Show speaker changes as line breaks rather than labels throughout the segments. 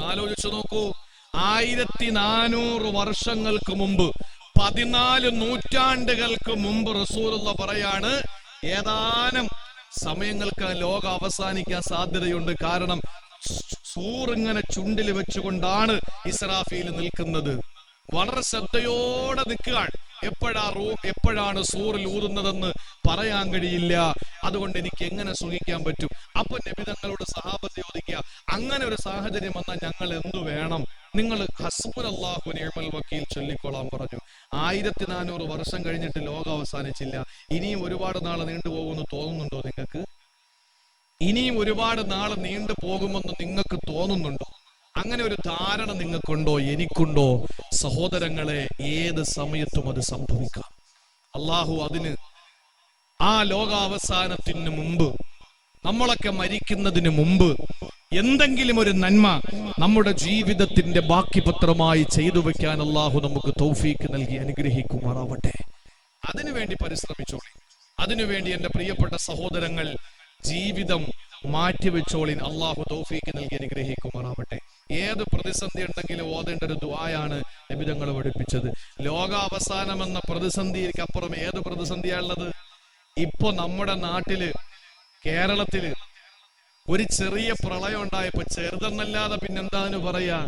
ആലോചിച്ചു നോക്കൂ. ആയിരത്തി നാനൂറ് വർഷങ്ങൾക്ക് മുമ്പ് പതിനാല് നൂറ്റാണ്ടുകൾക്ക് മുമ്പ് റസൂലുള്ള പറയാണ് ഏതാനും സമയങ്ങൾക്ക് ലോകം അവസാനിക്കാൻ സാധ്യതയുണ്ട്. കാരണം സൂർ ഇങ്ങനെ ചുണ്ടിൽ വെച്ചുകൊണ്ടാണ് ഇസ്രാഫിയിൽ നിൽക്കുന്നത്. വളരെ ശ്രദ്ധയോടെ നിൽക്കുകയാണ്. എപ്പോഴാ റൂ എപ്പോഴാണ് സൂറിൽ ഊതുന്നതെന്ന് പറയാൻ കഴിയില്ല. അതുകൊണ്ട് എനിക്ക് എങ്ങനെ സുഖിക്കാൻ പറ്റും? അപ്പൊ നബിതങ്ങളോട് സഹാബത്ത് ചോദിക്കുക അങ്ങനെ ഒരു സാഹചര്യം വന്നാൽ ഞങ്ങൾ എന്തു വേണം? നിങ്ങൾ ഹസ്ബുൽ അള്ളാഹു നിയമൽ വക്കീൽ ചൊല്ലിക്കൊള്ളാൻ പറഞ്ഞു. ആയിരത്തി നാനൂറ് വർഷം കഴിഞ്ഞിട്ട് ലോകം അവസാനിച്ചില്ല. ഇനിയും ഒരുപാട് നാൾ നീണ്ടുപോകുമെന്ന് തോന്നുന്നുണ്ടോ നിങ്ങൾക്ക്? ഇനിയും ഒരുപാട് നാൾ നീണ്ടു പോകുമെന്ന് നിങ്ങൾക്ക് തോന്നുന്നുണ്ടോ? അങ്ങനെ ഒരു ധാരണ നിങ്ങൾക്കുണ്ടോ എനിക്കുണ്ടോ? സഹോദരങ്ങളെ ഏത് സമയത്തും അത് സംഭവിക്കാം. അള്ളാഹു അതിന് ആ ലോകാവസാനത്തിന് മുമ്പ് നമ്മളൊക്കെ മരിക്കുന്നതിന് മുമ്പ് എന്തെങ്കിലും ഒരു നന്മ നമ്മുടെ ജീവിതത്തിന്റെ ബാക്കി പത്രമായി ചെയ്തു വെക്കാൻ അള്ളാഹു നമുക്ക് തൗഫീക്ക് നൽകി അനുഗ്രഹിക്കുമാറാവട്ടെ. അതിനുവേണ്ടി പരിശ്രമിച്ചോളി. അതിനുവേണ്ടി എന്റെ പ്രിയപ്പെട്ട സഹോദരങ്ങൾ ജീവിതം മാറ്റിവെച്ചോളിൻ അള്ളാഹു തൗഫീക്ക് നൽകി അനുഗ്രഹിക്കുമാറാവട്ടെ. ഏത് പ്രതിസന്ധി ഉണ്ടെങ്കിലും ഓതേണ്ട ഒരു ദ്വായാണ് നബിതങ്ങൾ പഠിപ്പിച്ചത്. ലോകാവസാനം എന്ന പ്രതിസന്ധിക്ക് അപ്പുറം ഏത് പ്രതിസന്ധിയാണുള്ളത്? ഇപ്പൊ നമ്മുടെ നാട്ടിൽ കേരളത്തിൽ ഒരു ചെറിയ പ്രളയം ഉണ്ടായപ്പോ ചെറുതെന്നല്ലാതെ പിന്നെന്താന്ന് പറയാ?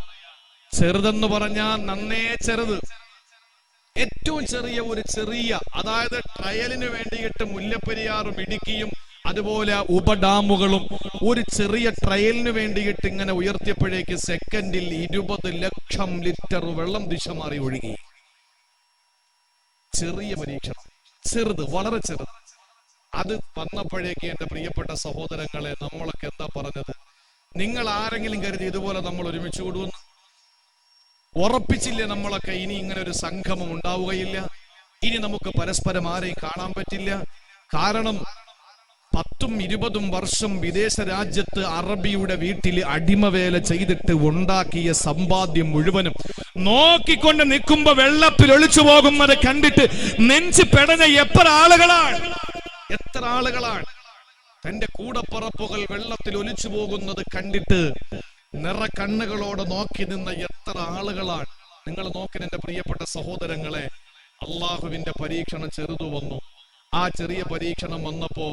ചെറുതെന്ന് പറഞ്ഞാ നന്നേ ചെറുത്. ഏറ്റവും ചെറിയ ഒരു ചെറിയ അതായത് ട്രയലിന് വേണ്ടിയിട്ട് മുല്ലപ്പെരിയാറും ഇടുക്കിയും അതുപോലെ ഉപഡാമുകളും ഒരു ചെറിയ ട്രയലിന് വേണ്ടിയിട്ട് ഇങ്ങനെ ഉയർത്തിയപ്പോഴേക്ക് സെക്കൻഡിൽ ഇരുപത് ലക്ഷം ലിറ്റർ വെള്ളം ദിശ മാറി ഒഴുകി. ചെറിയ പരീക്ഷണം. ചെറുത് വളരെ ചെറുത്. അത് വന്നപ്പോഴേക്ക് എന്റെ പ്രിയപ്പെട്ട സഹോദരങ്ങളെ നമ്മളൊക്കെ എന്താ പറഞ്ഞത്? നിങ്ങൾ ആരെങ്കിലും കരുതി ഇതുപോലെ നമ്മൾ ഒരുമിച്ച് കൂടുമെന്ന്? ഉറപ്പിച്ചില്ലേ നമ്മളൊക്കെ ഇനി ഇങ്ങനെ ഒരു സംഗമം ഉണ്ടാവുകയില്ല? ഇനി നമുക്ക് പരസ്പരം ആരെയും കാണാൻ പറ്റില്ല? കാരണം പത്തും ഇരുപതും വർഷം വിദേശ രാജ്യത്ത് അറബിയുടെ വീട്ടിൽ അടിമവേല ചെയ്തിട്ട് ഉണ്ടാക്കിയ സമ്പാദ്യം മുഴുവനും നോക്കിക്കൊണ്ട് നിൽക്കുമ്പോ വെള്ളത്തിൽ ഒളിച്ചു പോകുന്നത് കണ്ടിട്ട് നെഞ്ച് പെടഞ്ഞ എത്ര ആളുകളാണ് എത്ര ആളുകളാണ്? തന്റെ കൂടപ്പറപ്പുകൾ വെള്ളത്തിൽ ഒലിച്ചു പോകുന്നത് കണ്ടിട്ട് നിറ കണ്ണുകളോട് നോക്കി നിന്ന എത്ര ആളുകളാണ്? നിങ്ങൾ നോക്കി എന്റെ പ്രിയപ്പെട്ട സഹോദരങ്ങളെ അള്ളാഹുവിന്റെ പരീക്ഷണം ചെറുതു വന്നു. ആ ചെറിയ പരീക്ഷണം വന്നപ്പോ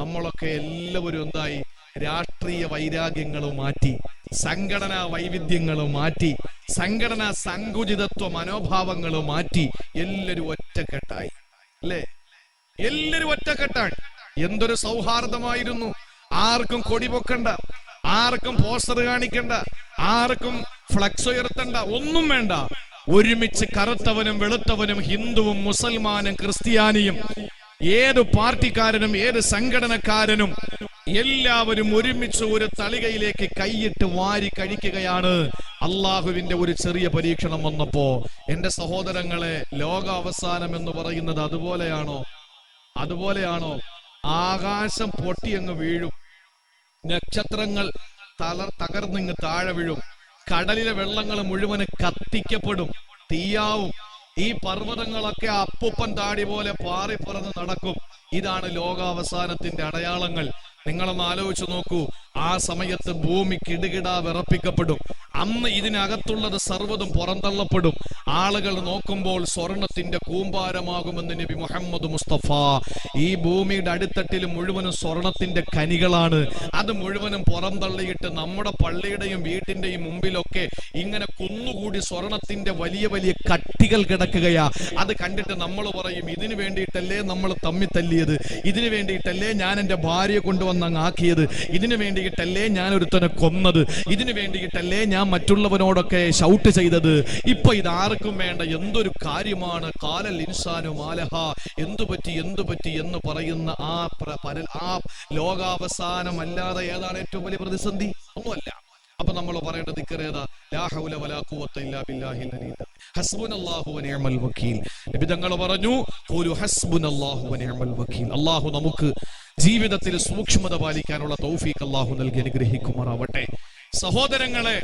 നമ്മളൊക്കെ എല്ലാവരും എന്തായി രാഷ്ട്രീയ വൈരാഗ്യങ്ങൾ മാറ്റി സംഘടനാ വൈവിധ്യങ്ങൾ മാറ്റി സംഘടനാ സങ്കുചിതത്വ മനോഭാവങ്ങൾ മാറ്റി എല്ലാവരും ഒറ്റക്കെട്ടായി. അല്ലേ? എല്ലാവരും ഒറ്റക്കെട്ടാണ്. എന്തൊരു സൗഹാർദ്ദമായിരുന്നു. ആർക്കും കൊടി പൊക്കണ്ട ആർക്കും പോസ്റ്റർ കാണിക്കണ്ട ആർക്കും ഫ്ലക്സ് ഉയർത്തണ്ട ഒന്നും വേണ്ട. ഒരുമിച്ച് കറുത്തവനും വെളുത്തവനും ഹിന്ദുവും മുസൽമാനും ക്രിസ്ത്യാനിയും ഏത് പാർട്ടിക്കാരനും ഏത് സംഘടനക്കാരനും എല്ലാവരും ഒരുമിച്ച് ഒരു തളികയിലേക്ക് കൈയിട്ട് വാരി കഴിക്കുകയാണ്. അള്ളാഹുവിന്റെ ഒരു ചെറിയ പരീക്ഷണം വന്നപ്പോ എന്റെ സഹോദരങ്ങളെ ലോക അവസാനം എന്ന് പറയുന്നത് അതുപോലെയാണോ? അതുപോലെയാണോ? ആകാശം പൊട്ടിയങ്ങ് വീഴും. നക്ഷത്രങ്ങൾ തളർ തകർന്നിങ്ങ് താഴെ വീഴും. കടലിലെ വെള്ളങ്ങൾ മുഴുവൻ കത്തിക്കപ്പെടും. തീയാവും. ഈ പർവതങ്ങളൊക്കെ അപ്പുപ്പൻ താടി പോലെ പാറിപ്പറന്ന് നടക്കും. ഇതാണ് ലോകാവസാനത്തിന്റെ അടയാളങ്ങൾ. നിങ്ങളൊന്ന് ആലോചിച്ചു നോക്കൂ. ആ സമയത്ത് ഭൂമി കിടുകിടാ വിറപ്പിക്കപ്പെടും. അന്ന് ഇതിനകത്തുള്ളത് സർവതും പുറന്തള്ളപ്പെടും. ആളുകൾ നോക്കുമ്പോൾ സ്വർണത്തിന്റെ കൂമ്പാരമാകുമെന്ന് നബി മുഹമ്മദ് മുസ്തഫ. ഈ ഭൂമിയുടെ അടിത്തട്ടിൽ മുഴുവനും സ്വർണത്തിന്റെ കനികളാണ് അത് മുഴുവനും പുറന്തള്ളിയിട്ട് നമ്മുടെ പള്ളിയുടെയും വീട്ടിന്റെയും മുമ്പിലൊക്കെ ഇങ്ങനെ കുന്നുകൂടി സ്വർണത്തിന്റെ വലിയ വലിയ കട്ടികൾ കിടക്കുകയാ. അത് കണ്ടിട്ട് നമ്മൾ പറയും ഇതിനു വേണ്ടിയിട്ടല്ലേ നമ്മൾ തമ്മി തല്ലിയത്? ഇതിനു വേണ്ടിയിട്ടല്ലേ ഞാൻ എന്റെ ഭാര്യയെ കൊണ്ടുവന്ന് അങ്ങാക്കിയത് ഇതിനു വേണ്ടിയിട്ടല്ലേ ഞാൻ ഒരുത്തനെ കൊന്നത്? ഇതിനു വേണ്ടിയിട്ടല്ലേ ഞാൻ മറ്റുള്ളവനോടൊക്കെ ഷൗട്ട് ചെയ്തത്? ഇപ്പൊ ഇത് ആർക്കും വേണ്ട. എന്തൊരു കാര്യമാണ്? കാലൽ ഇൻസാനു മാലഹ. എന്തു പറ്റി? എന്തു പറ്റി? എന്ന് പറയുന്ന ആ പ്ര- ആ ലോകാവസാനം അല്ലാതെ ഏതാണ് ഏറ്റവും വലിയ പ്രതിസന്ധി? ഒന്നുമല്ല. അപ്പൊ നമ്മൾ പറയേണ്ട ദിക്കറേതാ പറഞ്ഞു അല്ലാഹു നമുക്ക് ജീവിതത്തിൽ സൂക്ഷ്മത പാലിക്കാനുള്ള തൗഫീഖ് അള്ളാഹു നൽകി അനുഗ്രഹിക്കുമാറാവട്ടെ. സഹോദരങ്ങളെ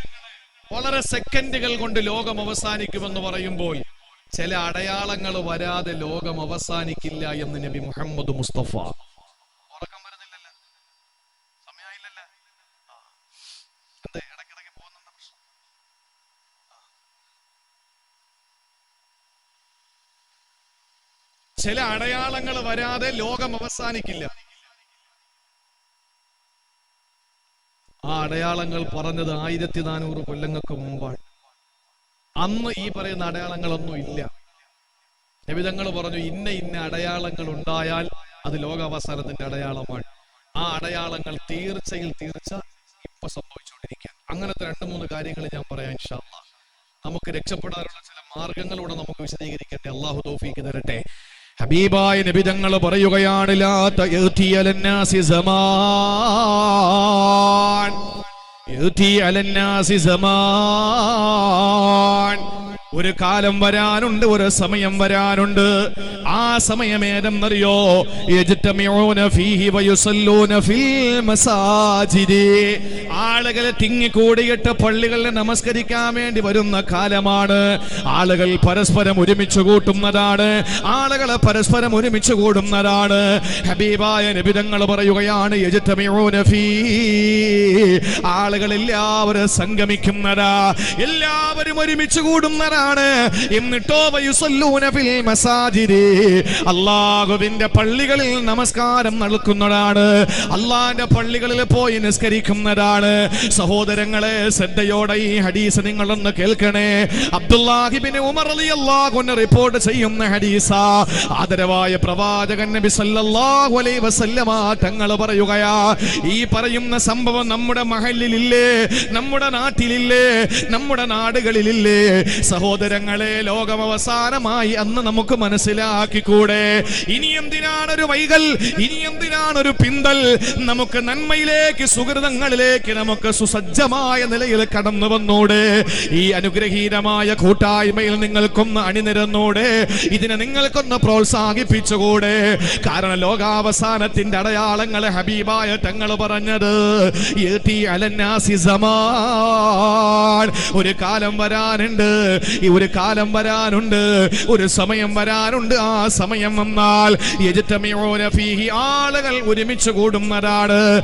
വളരെ സെക്കൻഡുകൾ കൊണ്ട് ലോകം അവസാനിക്കുമെന്ന് പറയുമ്പോൾ ചില അടയാളങ്ങൾ വരാതെ ലോകം അവസാനിക്കില്ല എന്ന് നബി മുഹമ്മദ് മുസ്തഫ. ചില അടയാളങ്ങൾ വരാതെ ലോകം അവസാനിക്കില്ല. ആ അടയാളങ്ങൾ പറഞ്ഞത് ആയിരത്തി നാനൂറ് കൊല്ലങ്ങൾക്ക് മുമ്പാണ്. അന്ന് ഈ പറയുന്ന അടയാളങ്ങളൊന്നും ഇല്ല. നബിതങ്ങൾ പറഞ്ഞു ഇന്ന ഇന്ന അടയാളങ്ങൾ ഉണ്ടായാൽ അത് ലോകാവസാനത്തിന്റെ അടയാളമാണ്. ആ അടയാളങ്ങൾ തീർച്ചയിൽ തീർച്ച ഇപ്പൊ സംഭവിച്ചുകൊണ്ടിരിക്കുക. അങ്ങനത്തെ രണ്ട് മൂന്ന് കാര്യങ്ങൾ ഞാൻ പറയാം ഇൻഷാ അല്ലാ. നമുക്ക് രക്ഷപ്പെടാനുള്ള ചില മാർഗങ്ങളൂടെ നമുക്ക് വിശദീകരിക്കട്ടെ. അള്ളാഹു തോഫീക്ക് തരട്ടെ. ഹബീബായ നബി നബിതങ്ങൾ പറയുകയാണ് ഒരു കാലം വരാനുണ്ട് ഒരു സമയം വരാനുണ്ട്. ആ സമയം ഏതെന്നറിയോ? ആളുകൾ തിങ്ങിക്കൂടിയിട്ട് പള്ളികളിൽ നമസ്കരിക്കാൻ വേണ്ടി വരുന്ന കാലമാണ്. ആളുകൾ പരസ്പരം ഒരുമിച്ച് കൂട്ടുന്നതാണ്. ആളുകളെ പരസ്പരം ഒരുമിച്ച് കൂടുന്നതാണ്. ഹബീബായ നിബിതങ്ങൾ പറയുകയാണ് ആളുകൾ എല്ലാവരും സംഗമിക്കുന്നതാ. എല്ലാവരും ഒരുമിച്ച് കൂടുന്നതാണ് എന്നിട്ടോ ഫിൽ അള്ളാഹുവിന്റെ പള്ളികളിൽ നമസ്കാരം നടക്കുന്നതാണ് അള്ളാഹിന്റെ പള്ളികളിൽ പോയി നിസ്കരിക്കുന്നതാണ്. സഹോദരങ്ങളെ ശ്രദ്ധയോടെ ഈ ഹദീസ് നിങ്ങളൊന്ന് കേൾക്കണേ. അബ്ദുല്ലാഹിബിന് ഉമർ അലി അള്ളാഹു റിപ്പോർട്ട് ചെയ്യുന്ന ഹദീസ. ആദരവായ പ്രവാചകൻ നബി സല്ലല്ലാഹു അലൈഹി വസല്ലമ തങ്ങൾ പറയുകയാ ഈ പറയുന്ന സംഭവം നമ്മുടെ മഹലിലില്ലേ? നമ്മുടെ നാട്ടിലില്ലേ? നമ്മുടെ നാടുകളിലില്ലേ? സഹോദരങ്ങളെ ലോകം അവസാനമായി അന്ന് നമുക്ക് മനസ്സിലാക്കിക്കൂടെ? ഇനി എന്തിനാണ് ഒരു വൈകൽ? ഇനി എന്തിനാണ് ഒരു പിന്തൽ? നമുക്ക് നന്മയിലേക്ക് സുഹൃതങ്ങളിലേക്ക് നമുക്ക് സുസജ്ജമായ നിലയിൽ കടന്നു വന്നൂടെ? ഈ അനുഗ്രഹീതമായ കൂട്ടായ്മയിൽ നിങ്ങൾക്കൊന്ന് അണിനിരന്നൂടെ? ഇതിനെ നിങ്ങൾക്കൊന്ന് പ്രോത്സാഹിപ്പിച്ചുകൂടെ? കാരണം ലോകാവസാനത്തിന്റെ അടയാളങ്ങൾ ഹബീബായ തങ്ങൾ പറഞ്ഞത്. ഒരു കാലം വരാനുണ്ട്. ഈ ഒരു കാലം വരാനുണ്ട് ഒരു സമയം വരാനുണ്ട്. ആ സമയം വന്നാൽ ഫീഹി ആളുകൾ ഒരുമിച്ച് കൂടുന്നതാണ്.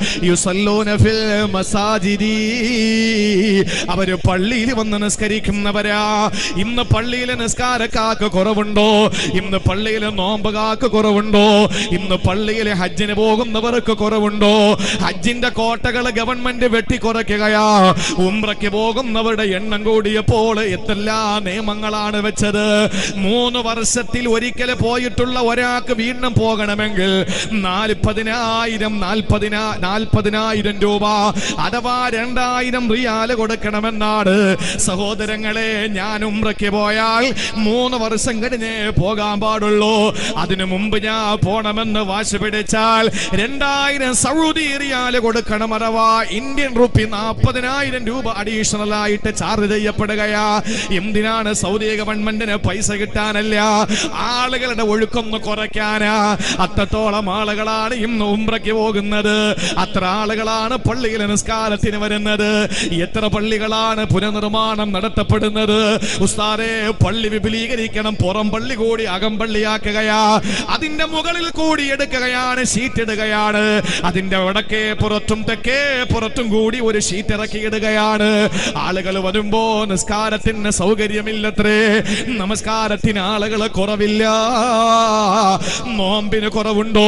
അവർ പള്ളിയിൽ വന്ന് നിസ്കരിക്കുന്നവരാ. ഇന്ന് പള്ളിയിൽ നിസ്കാരക്കാർക്ക് കുറവുണ്ടോ? ഇന്ന് പള്ളിയിലെ നോമ്പുകാർക്ക് കുറവുണ്ടോ? ഇന്ന് പള്ളിയിലെ ഹജ്ജിന് പോകുന്നവർക്ക് കുറവുണ്ടോ? ഹജ്ജിന്റെ കോട്ടകൾ ഗവൺമെന്റ് വെട്ടിക്കുറയ്ക്കുകയാ. ഉംറയ്ക്ക് പോകുന്നവരുടെ എണ്ണം കൂടിയപ്പോൾ എത്തെല്ലാം നിയമങ്ങളാണ് വെച്ചത്. മൂന്ന് വർഷത്തിൽ ഒരിക്കൽ പോയിട്ടുള്ള ഒരാൾക്ക് വീണ്ടും പോകണമെങ്കിൽ നാൽപ്പതിനായിരം നാൽപ്പതിനാ നാൽപ്പതിനായിരം രൂപ അഥവാ രണ്ടായിരം റിയാൽ കൊടുക്കണമെന്നാണ്. സഹോദരങ്ങളെ ഞാൻ ഉമ്രയ്ക്ക് പോയാൽ മൂന്ന് വർഷം കഴിഞ്ഞേ പോകാൻ പാടുള്ളൂ. അതിനു മുമ്പ് ഞാൻ പോണമെന്ന് വാശി പിടിച്ചാൽ രണ്ടായിരം സൗദി റിയാൽ കൊടുക്കണം അഥവാ ഇന്ത്യൻ റുപ്പി നാൽപ്പതിനായിരം രൂപ അഡീഷണൽ ആയിട്ട് ചാർജ് ചെയ്യപ്പെടുകയാ. എന്തിനാണ് സൗദി ഗവൺമെന്റിന് പൈസ കിട്ടാനല്ല ആളുകളുടെ ഒഴുക്കൊന്ന് കുറയ്ക്കാനാ. അത്രത്തോളം ആളുകളാണ് ഇന്ന് ഉംറയ്ക്ക് പോകുന്നത്. അത്ര ആളുകളാണ് പള്ളിയിൽ നിസ്കാരത്തിന് വരുന്നത്. എത്ര പള്ളികളാണ് പുനർനിർമ്മാണം നടത്തപ്പെടുന്നത്. ഉസ്താരെ പള്ളി വിപുലീകരിക്കണം പുറം പള്ളി കൂടി അകം പള്ളിയാക്കുകയാ. അതിന്റെ മുകളിൽ കൂടി എടുക്കുകയാണ് ഷീറ്റ് ഇടുകയാണ്. അതിന്റെ വടക്കേ പുറത്തും തെക്കേ പുറത്തും കൂടി ഒരു ഷീറ്റ് ഇറക്കിയിടുകയാണ്. ആളുകൾ വരുമ്പോ നിസ്കാരത്തിന് സൗകര്യമില്ലത്രേ നമസ്കാരത്തിന് ആളുകളെ കുറവില്ല. നോമ്പിന് കുറവുണ്ടോ?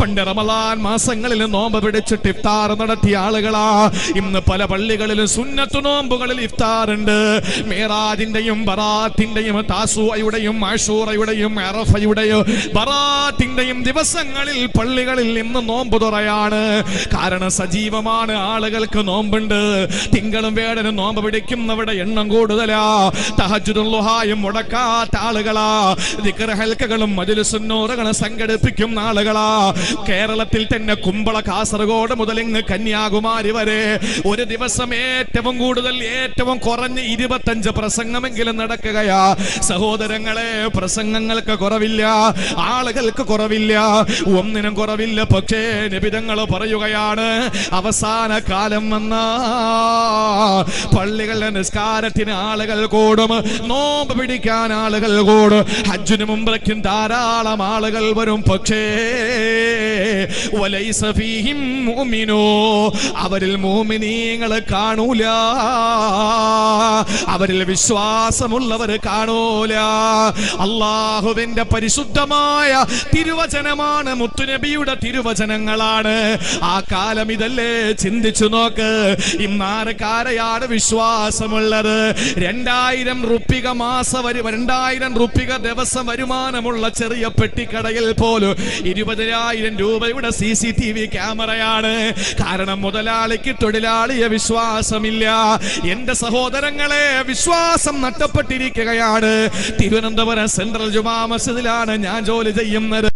പണ്ട് റമലാൻ മാസങ്ങളിൽ നോമ്പ് പിടിച്ചിട്ട് ഇഫ്താർ നടത്തിയ ആളുകളാ. ഇന്ന് പല പള്ളികളിലും സുന്നത്തു നോമ്പുകളിൽ ഇഫ്താറുണ്ട്. മേറാജിന്റെയും ബറാത്തിന്റെയും താസുവയുടെയും ആഷൂറയുടെയും അറഫയുടെയും ബറാത്തിന്റെയും ദിവസങ്ങളിൽ പള്ളികളിൽ ഇന്ന് നോമ്പ് തുറയാണ്. കാരണം സജീവമാണ് ആളുകൾക്ക് നോമ്പുണ്ട്. തിങ്കളും വേടനും നോമ്പ് പിടിക്കുന്നവരുടെ എണ്ണം കൂടുതലാ. മുടക്കാത്ത ആളുകളാ. ദിക്ർ ഹൽക്കകളും മജുലുസുന്നൂറുകളും സംഘടിപ്പിക്കുന്ന ആളുകളാ കേരളത്തിൽ തന്നെ കുമ്പള കാസർഗോഡ് മുതൽ ഇങ്ങ് കന്യാകുമാരി വരെ ഒരു ദിവസം ഏറ്റവും കൂടുതൽ ഏറ്റവും കുറഞ്ഞ ഇരുപത്തഞ്ച് പ്രസംഗമെങ്കിലും നടക്കുകയാ. സഹോദരങ്ങളെ പ്രസംഗങ്ങൾക്ക് കുറവില്ല ആളുകൾക്ക് കുറവില്ല ഒന്നിനും കുറവില്ല. പക്ഷേ നിബിതങ്ങൾ പറയുകയാണ് അവസാന കാലം വന്ന പള്ളികളുടെ നിസ്കാരത്തിന് ആളുകൾ കൂടും. നോമ്പ് പിടിക്കാൻ ആളുകൾ കൂടും ഹജ്ജിന് മുമ്പേക്കും ധാരാളം ആളുകൾ വരും പക്ഷേ. അവരിൽ മോമിനീങ്ങളെ കാണൂല. അവരിൽ വിശ്വാസമുള്ളവർ കാണൂല. അള്ളാഹുവിന്റെ പരിശുദ്ധമായ തിരുവചനമാണ് മുത്തുനബിയുടെ തിരുവചനങ്ങളാണ്. ആ കാലം ഇതല്ലേ? ചിന്തിച്ചു നോക്ക്. ഇന്നാരക്കാരെയാണ് വിശ്വാസമുള്ളത്. രണ്ടായിരം റുപ്പിക മാസ വരും രണ്ടായിരം റുപ്പിക ദിവസം വരുമാനമുള്ള ചെറിയ പെട്ടിക്കടയിൽ പോലും ഇരുപതിനായിരം രൂപയുടെ സി സി ടി വി ക്യാമറയാണ്. കാരണം മുതലാളിക്ക് തൊഴിലാളിയെ വിശ്വാസമില്ല. എന്റെ സഹോദരങ്ങളെ വിശ്വാസം നഷ്ടപ്പെട്ടിരിക്കുകയാണ്. തിരുവനന്തപുരം സെൻട്രൽ ജുമാ മസ്ജിദിലാണ് ഞാൻ ജോലി ചെയ്യുന്നത്.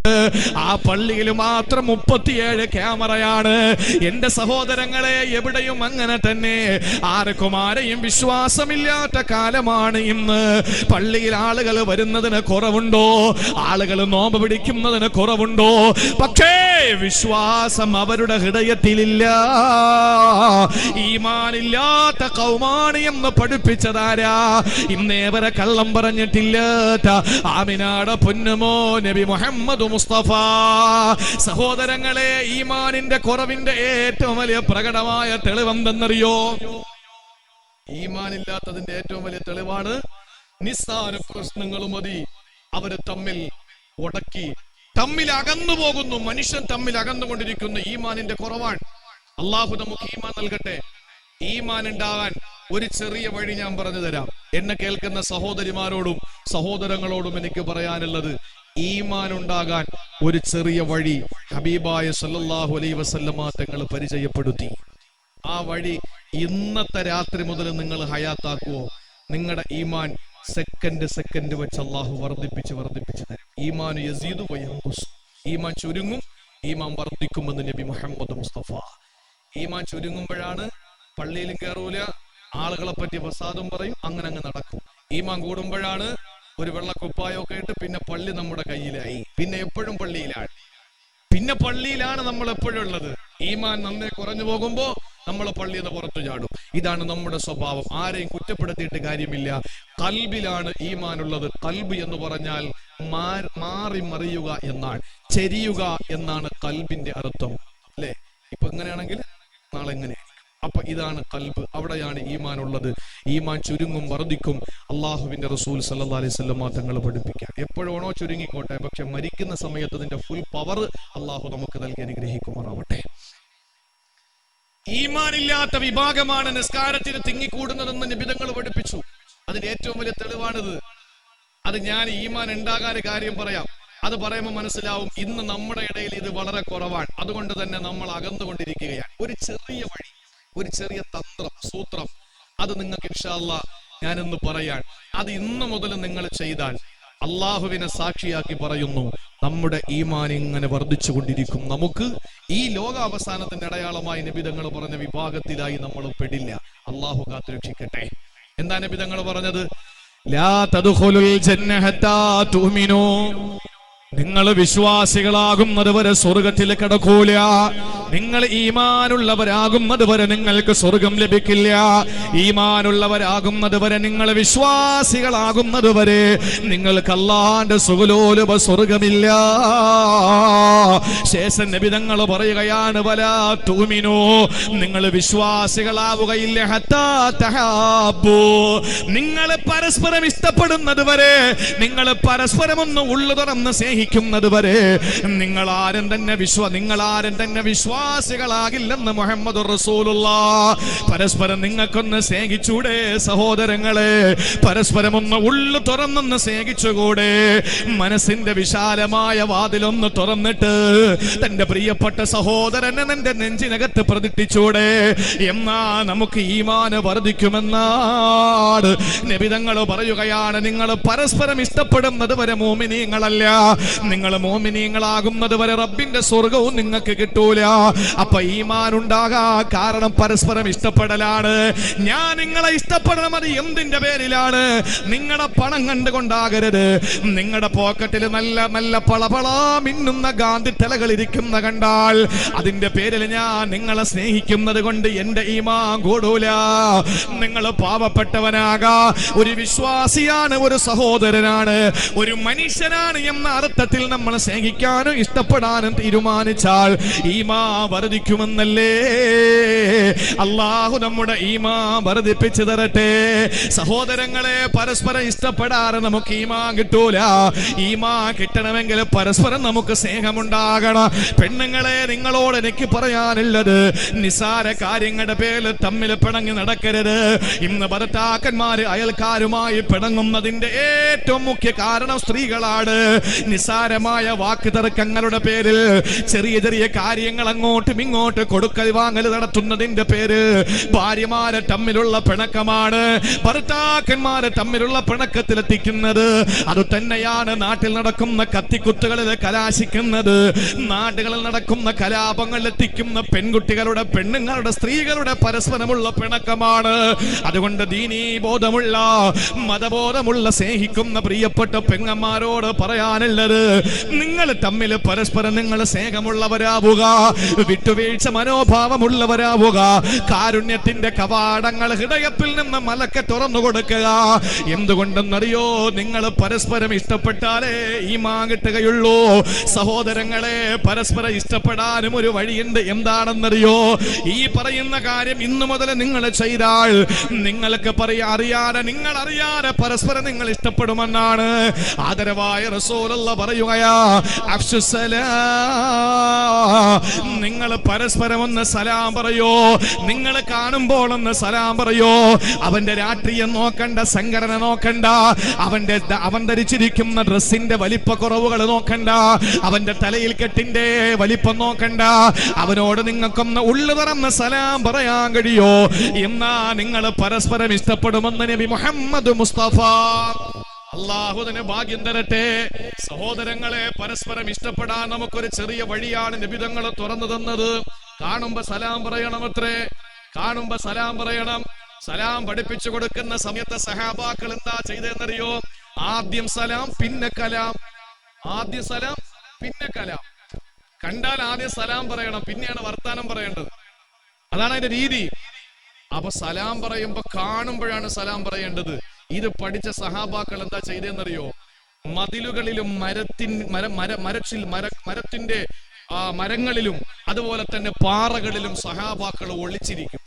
ആ പള്ളിയിൽ മാത്രം മുപ്പത്തിയേഴ് ക്യാമറയാണ്. എന്റെ സഹോദരങ്ങളെ എവിടെയും അങ്ങനെ തന്നെ. ആർക്കും ആരെയും വിശ്വാസമില്ലാത്ത കാലമാണ് ഇന്ന്. പള്ളിയിൽ ആളുകൾ വരുന്നതിന് കുറവുണ്ടോ? ആളുകൾ നോമ്പ് പിടിക്കുന്നതിന് കുറവുണ്ടോ? പക്ഷേ വിശ്വാസം അവരുടെ ഹൃദയത്തിലില്ല. ഈമാനില്ലാത്ത കൗമാണി എന്ന് പഠിപ്പിച്ചതാരാ? ഇന്നേവരെ കള്ളം പറഞ്ഞിട്ടില്ലാത്ത ആമിനാട പൊന്നുമോ നബി മുഹമ്മദ് മുസ്തഫ? സഹോദരങ്ങളെ ഈമാനിന്റെ കുറവിന്റെ ഏറ്റവും വലിയ പ്രകടമായ തെളിവെന്തെന്നറിയോ? ഈമാനില്ലാത്തതിന്റെ ഏറ്റവും വലിയ തെളിവാണ് നിസ്സാര പ്രശ്നങ്ങളും മതി. അവർ തമ്മിൽ ഉടക്കി തമ്മിൽ അകന്നു പോകുന്നു. മനുഷ്യൻ തമ്മിൽ അകന്നുകൊണ്ടിരിക്കുന്ന. ഈമാനിന്റെ കുറവാണ്. അള്ളാഹു നമുക്ക് ഈമാൻ നൽകട്ടെ. ഈമാൻ ഉണ്ടാവാൻ ഒരു ചെറിയ വഴി ഞാൻ പറഞ്ഞു തരാം. എന്നെ കേൾക്കുന്ന സഹോദരിമാരോടും സഹോദരങ്ങളോടും എനിക്ക് പറയാനുള്ളത് ഈമാൻ ഉണ്ടാകാൻ ഒരു ചെറിയ വഴി ഹബീബായ സല്ലാഹു അലൈ വസല്ലമ പരിചയപ്പെടുത്തി. ആ വഴി ഇന്നത്തെ രാത്രി മുതൽ നിങ്ങൾ ഹയാത്താക്കുവോ? നിങ്ങളുടെ ഈമാൻ സെക്കൻഡ് സെക്കൻഡ് വെച്ച് അള്ളാഹു വർദ്ധിപ്പിച്ച് വർദ്ധിപ്പിച്ച് തരും. ഈമാൻ യസീദു ഈമാൻ ചുരുങ്ങും ഈമാൻ വർദ്ധിക്കുമെന്ന് നബി മുഹമ്മദ് മുസ്തഫ. ഈമാൻ ചുരുങ്ങുമ്പോഴാണ് പള്ളിയിലും കയറൂല ആളുകളെ പറ്റി വസാദും പറയും അങ്ങനെ അങ്ങ് നടക്കും. ഈമാൻ കൂടുമ്പോഴാണ് ഒരു വെള്ളക്കുപ്പായൊക്കെ ഇട്ട് പിന്നെ പള്ളി നമ്മുടെ കയ്യിലായി. പിന്നെ എപ്പോഴും പള്ളിയിലാണ്. പിന്നെ പള്ളിയിലാണ് നമ്മൾ എപ്പോഴും ഉള്ളത്. ഈമാൻ നന്നേ കുറഞ്ഞു പോകുമ്പോ നമ്മൾ പള്ളിയിൽ നിന്ന് പുറത്തു ചാടും. ഇതാണ് നമ്മുടെ സ്വഭാവം. ആരെയും കുറ്റപ്പെടുത്തിയിട്ട് കാര്യമില്ല. കൽബിലാണ് ഈമാൻ ഉള്ളത് കൽബ് എന്ന് പറഞ്ഞാൽ മാറി മറിയുക എന്നാണ്. ചെരിയുക എന്നാണ് കൽബിന്റെ അർത്ഥം. അല്ലെ? ഇപ്പൊ എങ്ങനെയാണെങ്കിൽ? നാളെ എങ്ങനെ? അപ്പൊ ഇതാണ് കൽബ്. അവിടെയാണ് ഈമാൻ ഉള്ളത് ഈമാൻ ചുരുങ്ങും വർദ്ധിക്കും. അള്ളാഹുവിന്റെ റസൂൽ സല്ലാ അലൈഹി സ്വല്ലം തങ്ങൾ പഠിപ്പിക്കാം എപ്പോഴാണോ ചുരുങ്ങിക്കോട്ടെ. പക്ഷെ മരിക്കുന്ന സമയത്ത് അതിന്റെ ഫുൾ പവർ അള്ളാഹു നമുക്ക് നൽകി അനുഗ്രഹിക്കുമാറാവട്ടെ. ഈമാനില്ലാത്ത വിഭാഗമാണ് നിസ്കാരത്തിന് തിങ്ങിക്കൂടുന്നതെന്ന് നിബിധങ്ങൾ പഠിപ്പിച്ചു. അതിന്റെ ഏറ്റവും വലിയ തെളിവാണിത്. അത് ഞാൻ ഈമാൻ ഉണ്ടാകാൻ കാര്യം പറയാം. അത് പറയുമ്പോൾ മനസ്സിലാവും ഇന്ന് നമ്മുടെ ഇടയിൽ ഇത് വളരെ കുറവാണ്. അതുകൊണ്ട് തന്നെ നമ്മൾ അകന്നുകൊണ്ടിരിക്കുകയാണ്. ഒരു ചെറിയ വഴി ഒരു ചെറിയ തന്ത്രം സൂത്രം അത് നിങ്ങൾക്ക് ഇൻഷാല്ല ഞാനിന്ന് പറയാൻ. അത് ഇന്നു മുതൽ നിങ്ങൾ ചെയ്താൽ അള്ളാഹുവിനെ സാക്ഷിയാക്കി പറയുന്നു. നമ്മുടെ ഈമാൻ ഇങ്ങനെ വർദ്ധിച്ചുകൊണ്ടിരിക്കും. നമുക്ക് ഈ ലോക അവസാനത്തിന്റെ അടയാളമായി നബിതങ്ങൾ പറഞ്ഞ വിഭാഗത്തിലായി നമ്മൾ പെടില്ല. അള്ളാഹു കാത്തുരക്ഷിക്കട്ടെ. എന്താ നബിതങ്ങൾ പറഞ്ഞത്? ലാ തദ്ഖുലുൽ ജന്ന ഹത്താ തുഅ്മിനൂ നിങ്ങൾ വിശ്വാസികളാകുന്നത് വരെ സ്വർഗത്തിൽ കിടക്കൂല. നിങ്ങൾ ഈമാനുള്ളവരാകുന്നത് വരെ നിങ്ങൾക്ക് സ്വർഗം ലഭിക്കില്ല. ഈമാനുള്ളവരാകുന്നത് വരെ നിങ്ങൾ വിശ്വാസികളാകുന്നത് വരെ നിങ്ങൾക്ക് അല്ലാണ്ട് സുഖലോലുപ സ്വർഗമില്ല. ശേഷം നബിതങ്ങൾ പറയുകയാണ് വല തൂമിനോ. നിങ്ങൾ വിശ്വാസികളാവുകയില്ല. നിങ്ങൾ പരസ്പരം ഇഷ്ടപ്പെടുന്നത് വരെ നിങ്ങൾ പരസ്പരം ഒന്ന് ഉള്ളു തുറന്ന് സ്നേഹിക്കുന്നത് വരെ നിങ്ങൾ ആരും തന്നെ വിശ്വ നിങ്ങൾ ആരും തന്നെ വിശ്വാസികളാകില്ലെന്ന് മുഹമ്മദ് റസൂലുള്ള. പരസ്പരം നിങ്ങൾക്കൊന്ന് സ്നേഹിച്ചൂടെ സഹോദരങ്ങളെ. പരസ്പരം ഒന്ന് ഉള്ളു തുറന്നൊന്ന് സ്നേഹിച്ചുകൂടെ. മനസ്സിന്റെ വിശാലമായ വാതിലൊന്ന് തുറന്നിട്ട് തന്റെ പ്രിയപ്പെട്ട സഹോദരനെ നിന്റെ നെഞ്ചിനകത്ത് പ്രതിഷ്ഠിച്ചൂടെ. എന്നാ നമുക്ക് ഈമാന് വർദ്ധിക്കുമെന്നാണ്. നബിതങ്ങൾ പറയുകയാണ് നിങ്ങൾ പരസ്പരം ഇഷ്ടപ്പെടുന്നത് വരെ മോമിനിയങ്ങളല്ല നിങ്ങൾ മോമിനീങ്ങളാകുന്നത് വരെ റബ്ബിന്റെ സ്വർഗവും നിങ്ങൾക്ക് കിട്ടൂല. അപ്പൊ ഈമാൻ ഉണ്ടാകാ കാരണം പരസ്പരം ഇഷ്ടപ്പെടലാണ്. ഞാൻ നിങ്ങളെ ഇഷ്ടപ്പെടണം അത് എന്തിന്റെ പേരിലാണ്? നിങ്ങളുടെ പണം കണ്ടുകൊണ്ടാകരുത്. നിങ്ങളുടെ പോക്കറ്റിൽ നല്ല നല്ല പളപള മിന്നുന്ന ഗാന്ധി തലകൾ ഇരിക്കുന്ന കണ്ടാൽ അതിന്റെ പേരിൽ ഞാൻ നിങ്ങളെ സ്നേഹിക്കുന്നത് കൊണ്ട് എന്റെ ഈമാൻ കൂടൂല. നിങ്ങൾ പാവപ്പെട്ടവനാകാ. ഒരു വിശ്വാസിയാണ് ഒരു സഹോദരനാണ് ഒരു മനുഷ്യനാണ് എന്ന അർത്ഥത്തിൽ നമ്മൾ സ്നേഹിക്കാനും ഇഷ്ടപ്പെടാനും തീരുമാനിച്ചാൽ ഈമാ വർദ്ധിക്കുമെന്നല്ലേ? അള്ളാഹു നമ്മുടെ ഈമാ വർദ്ധിപ്പിച്ചു തരട്ടെ. സഹോദരങ്ങളെ പരസ്പരം ഇഷ്ടപ്പെടാറ് നമുക്ക് ഈമാ കിട്ടൂല. ഈമാ കിട്ടണമെങ്കിൽ പരസ്പരം നമുക്ക് സ്നേഹമുണ്ടാകണം. പെണ്ണുങ്ങളെ നിങ്ങളോട് എനിക്ക് പറയാനുള്ളത് നിസാര കാര്യങ്ങളുടെ പേരിൽ തമ്മിൽ പിണങ്ങി നടക്കരുത്. ഇന്ന് ഭർത്താക്കന്മാര് അയൽക്കാരുമായി പിണങ്ങുന്നതിന്റെ ഏറ്റവും മുഖ്യ കാരണം സ്ത്രീകളാണ്. നിസാരമായ വാക്ക് തർക്കങ്ങളുടെ പേരിൽ ചെറിയ ചെറിയ കാര്യങ്ങൾ അങ്ങോട്ടും ഇങ്ങോട്ട് കൊടുക്കൽ വാങ്ങൽ നടത്തുന്നതിന്റെ പേര് ഭാര്യമാരെ തമ്മിലുള്ള പിണക്കമാണ് ഭർത്താക്കന്മാരെ തമ്മിലുള്ള പിണക്കത്തിലെത്തിക്കുന്നത് അത് തന്നെയാണ് നാട്ടിൽ നടക്കുന്ന കത്തിക്കുത്തുകളിൽ കലാശിക്കുന്നത് നാടുകളിൽ നടക്കുന്ന കലാപങ്ങളിൽ എത്തിക്കുന്ന പെൺകുട്ടികളുടെ പെണ്ണുങ്ങളുടെ സ്ത്രീകളുടെ പരസ്പരമുള്ള പിണക്കമാണ് അതുകൊണ്ട് ദീനീ ബോധമുള്ള മതബോധമുള്ള സ്നേഹിക്കുന്ന പ്രിയപ്പെട്ട പെങ്ങന്മാരോട് പറയാനുള്ളത് നിങ്ങൾ തമ്മിൽ പരസ്പരം നിങ്ങൾ സ്നേഹമുള്ളവരാവുക വിട്ടുവീഴ്ച മനോഭാവമുള്ളവരാവുക കാരുണ്യത്തിന്റെ കവാടങ്ങൾ ഹൃദയത്തിൽ നിന്ന് മലക്കെ തുറന്നു കൊടുക്കുക. എന്തുകൊണ്ടെന്നറിയോ നിങ്ങൾ പരസ്പരം ഇഷ്ടപ്പെട്ടാലേ ഈ മാങ്ങിട്ടുകയുള്ളൂ സഹോദരങ്ങളെ പരസ്പരം ഇഷ്ടപ്പെടാനും ഒരു വഴിയുണ്ട് എന്താണെന്നറിയോ? ഈ പറയുന്ന കാര്യം ഇന്നു മുതൽ നിങ്ങൾ ചെയ്താൽ നിങ്ങൾക്ക് പറയാ അറിയാതെ നിങ്ങൾ അറിയാതെ പരസ്പരം നിങ്ങൾ ഇഷ്ടപ്പെടുമെന്നാണ്. ആദരവായ റസൂലുള്ള നിങ്ങൾ പരസ്പരം ഒന്ന് സലാം പറയോ. നിങ്ങൾ കാണുമ്പോൾ ഒന്ന് സലാം പറയോ. അവന്റെ രാഷ്ട്രീയം നോക്കണ്ട സംഘടന നോക്കണ്ട. അവന്റെ അവൻ ധരിച്ചിരിക്കുന്ന ഡ്രസ്സിന്റെ വലിപ്പ കുറവുകൾ നോക്കണ്ട. അവന്റെ തലയിൽ കെട്ടിന്റെ വലിപ്പം നോക്കണ്ട. അവനോട് നിങ്ങൾക്കൊന്ന് ഉള്ളു തുറന്ന് സലാം പറയാൻ കഴിയോ. എന്നാ നിങ്ങൾ പരസ്പരം ഇഷ്ടപ്പെടുമെന്ന് നബി മുഹമ്മദ് മുസ്തഫ അള്ളാഹുദിന് ഭാഗ്യം തരട്ടെ. സഹോദരങ്ങളെ പരസ്പരം ഇഷ്ടപ്പെടാൻ നമുക്കൊരു ചെറിയ വഴിയാണ് നിബിതങ്ങൾ തുറന്നു തന്നത്. കാണുമ്പോ സലാം പറയണം അത്രേ കാണുമ്പോ സലാം പറയണം. സലാം പഠിപ്പിച്ചു കൊടുക്കുന്ന സമയത്ത് സഹാബാക്കൾ എന്താ ചെയ്തെന്നറിയോ ആദ്യം സലാം പിന്നെ കലാം. ആദ്യം സലാം പിന്നെ കലാം. കണ്ടാൽ ആദ്യം സലാം പറയണം പിന്നെയാണ് വർത്താനം പറയേണ്ടത്. അതാണ് അതിന്റെ രീതി. അപ്പൊ സലാം പറയുമ്പോ കാണുമ്പോഴാണ് സലാം പറയേണ്ടത്. ഇത് പഠിച്ച സഹാബാക്കൾ എന്താ ചെയ്തെന്നറിയോ? മതിലുകളിലും മരത്തിൻ മര മര മരച്ചിൽ മര മരത്തിന്റെ ആ മരങ്ങളിലും അതുപോലെ തന്നെ പാറകളിലും സഹാബാക്കൾ ഒളിച്ചിരിക്കും.